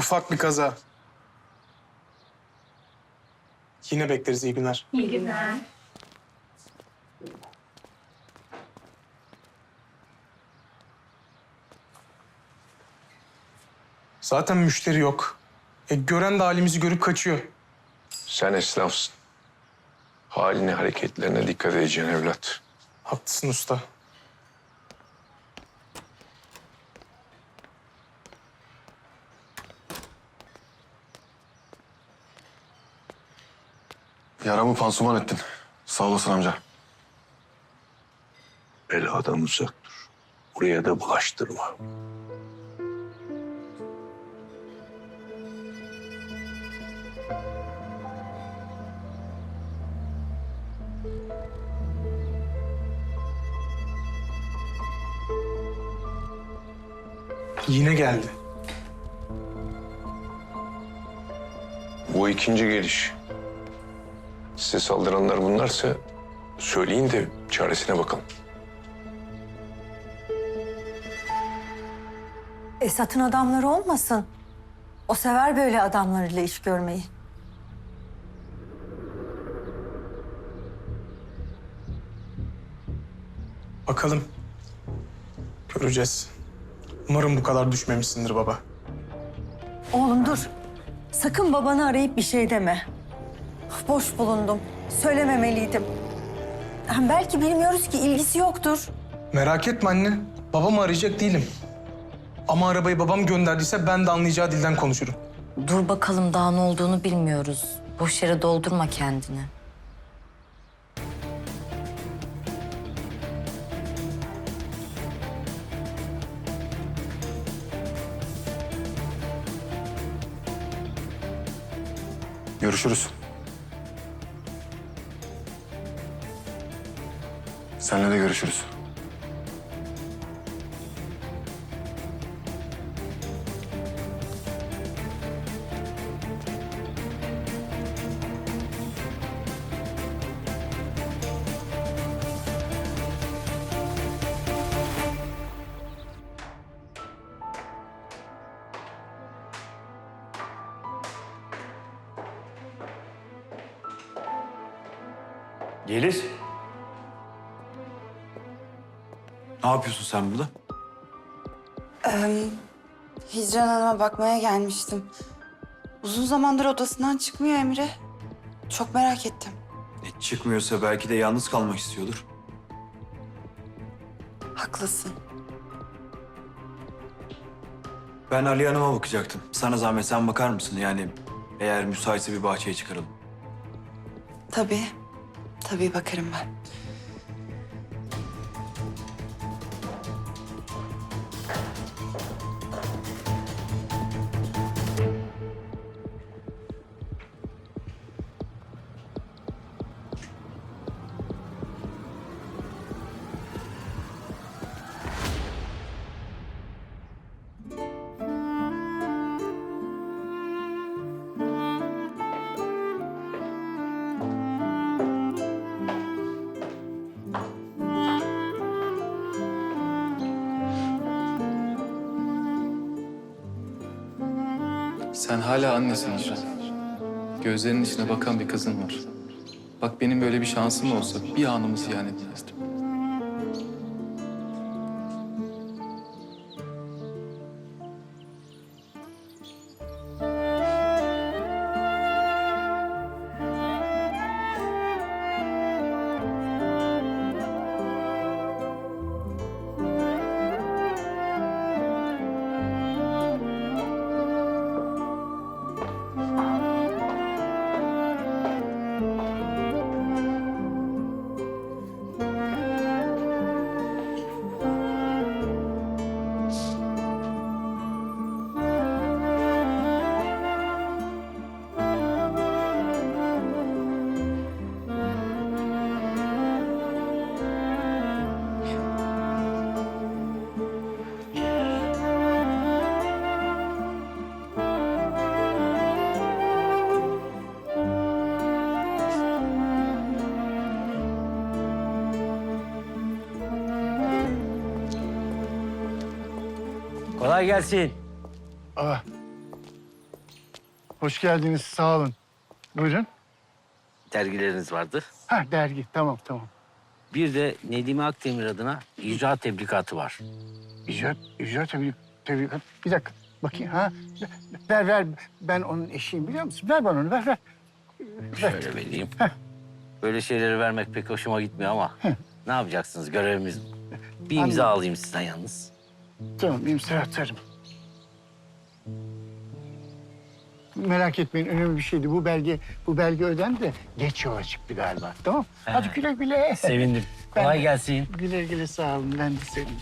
Ufak bir kaza. Yine bekleriz iyi günler. İyi günler. Zaten müşteri yok. E, gören de halimizi görüp kaçıyor. Sen esnafsın. Haline, hareketlerine dikkat edeceksin evlat. Haklısın usta. Yaramı pansuman ettin. Sağ olasın amca. Beladan uzak dur. Buraya da bulaştırma. Yine geldi. Bu ikinci geliş. Size saldıranlar bunlarsa söyleyin de çaresine bakalım. Esat'ın adamları olmasın. O sever böyle adamlarıyla iş görmeyi. Bakalım. Göreceğiz. Umarım bu kadar düşmemişsindir baba. Oğlum dur. Sakın babanı arayıp bir şey deme. Boş bulundum. Söylememeliydim. Hem belki bilmiyoruz ki ilgisi yoktur. Merak etme anne. Babamı arayacak değilim. Ama arabayı babam gönderdiyse ben de anlayacağı dilden konuşurum. Dur bakalım daha ne olduğunu bilmiyoruz. Boş yere doldurma kendini. Görüşürüz. Seninle de görüşürüz. Yeliz. Ne yapıyorsun sen burada? Hicran Hanım'a bakmaya gelmiştim. Uzun zamandır odasından çıkmıyor Emre. Çok merak ettim. E, çıkmıyorsa belki de yalnız kalmak istiyordur. Haklısın. Ben Ali Hanım'a bakacaktım. Sana zahmet sen bakar mısın? Yani eğer müsaitse bir bahçeye çıkaralım. Tabii. Tabii bakarım ben. Sen hala annesin Hicran. Gözlerinin içine bakan bir kızın var. Bak benim böyle bir şansım olsa bir anımı ziyan etmezdim. Kolay gelsin. Aa, Hoş geldiniz, sağ olun. Buyurun. dergileriniz vardı. Ha dergi, tamam tamam. Bir de Nedimi Akdemir adına icra tebrikatı var. İcra, icra tebrik, tebrikat. Bir dakika, bakayım ha. Ver, ver. Ben onun eşiyim biliyor musun? Ver bana onu, ver, ver. Ver. Şöyle vereyim. Böyle şeyleri vermek pek hoşuma gitmiyor ama ne yapacaksınız görevimiz. Bir imza Anladım. alayım sizden yalnız. Tamam, imza atarım. Merak etmeyin, önemli bir şeydi. Bu belge, bu belge ödendi de geç yola çıktı galiba. Tamam. Hadi güle güle. Sevindim. Ben Kolay de- gelsin. Güle güle sağ olun, ben de sevindim.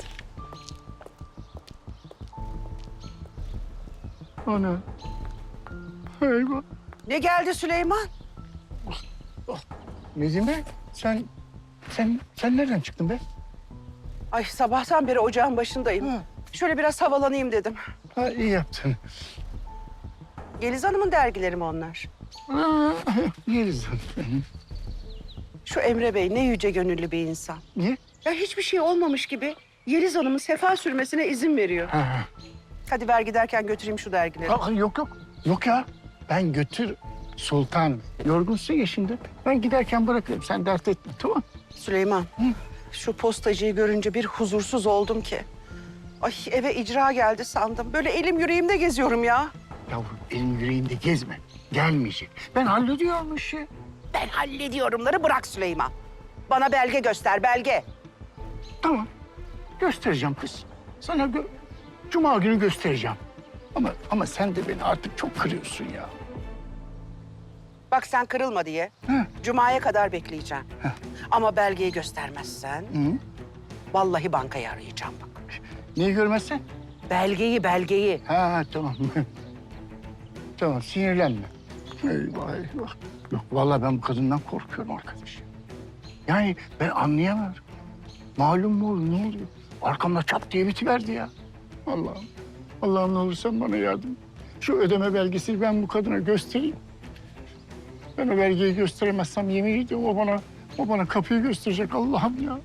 Ana. Eyvah. Ne geldi Süleyman? Nezime, sen, sen, sen nereden çıktın be? Ay sabahtan beri ocağın başındayım. Hı. Şöyle biraz havalanayım dedim. Ha, iyi yaptın. Geliz Hanım'ın dergileri mi onlar? Yeriz Hanım. Şu Emre Bey ne yüce gönüllü bir insan. Niye? Ya hiçbir şey olmamış gibi Yeliz Hanım'ın sefa sürmesine izin veriyor. Ha, ha. Hadi ver giderken götüreyim şu dergileri. Aa, yok yok. Yok ya. Ben götür Sultan. Yorgunsun ya şimdi. Ben giderken bırakırım. Sen dert etme tamam Süleyman, şu postacıyı görünce bir huzursuz oldum ki. Ay eve icra geldi sandım. Böyle elim yüreğimde geziyorum ya. Yavrum elin yüreğinde gezme. Gelmeyecek. Ben hallediyorum işi. Ben hallediyorumları bırak Süleyman. Bana belge göster, belge. Tamam. Göstereceğim kız. Sana gö- Cuma günü göstereceğim. Ama ama sen de beni artık çok kırıyorsun ya. Bak sen kırılma diye. Hı. Cuma'ya kadar bekleyeceğim. Ama belgeyi göstermezsen Hı? vallahi bankayı arayacağım bak. Neyi görmezsen? Belgeyi, belgeyi. Ha tamam. tamam sinirlenme. Eyvah eyvah. Yok vallahi ben bu kadından korkuyorum arkadaş. Yani ben anlayamıyorum. Malum mu olur ne oluyor? Arkamda çat diye bitiverdi ya. Allah'ım. Allah'ım ne olur sen bana yardım. Şu ödeme belgesini ben bu kadına göstereyim. Ben o belgeyi gösteremezsem yemin ediyorum o bana, o bana kapıyı gösterecek Allah'ım ya.